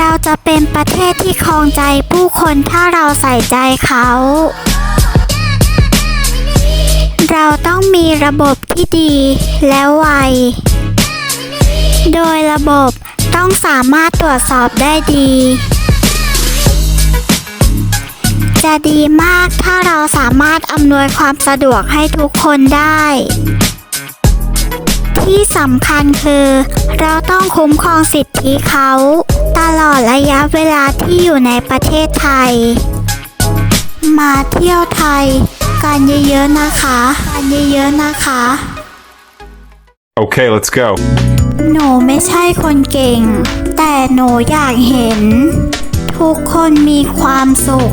ราจะเป็นประเทศที่ครองใจผู้คนถ้าเราใส่ใจเขา เราต้องมีระบบที่ดีและไว โดยระบบต้องสามารถตรวจสอบได้ดี จะดีมากถ้าเราสามารถอำนวยความสะดวกให้ทุกคนได้ ที่สำคัญคือ เราต้องคุ้มครองสิทธิเขาต ดระยะเวลาที่อยู่ในประเทศไทย มาเที่ยวไทย กันเยอะๆนะคะกันเยอะๆนะคะ Okay, let's go. หนูไม่ใช่คนเก่ง แต่หนูอยากเห็น ทุกคนมีความสุข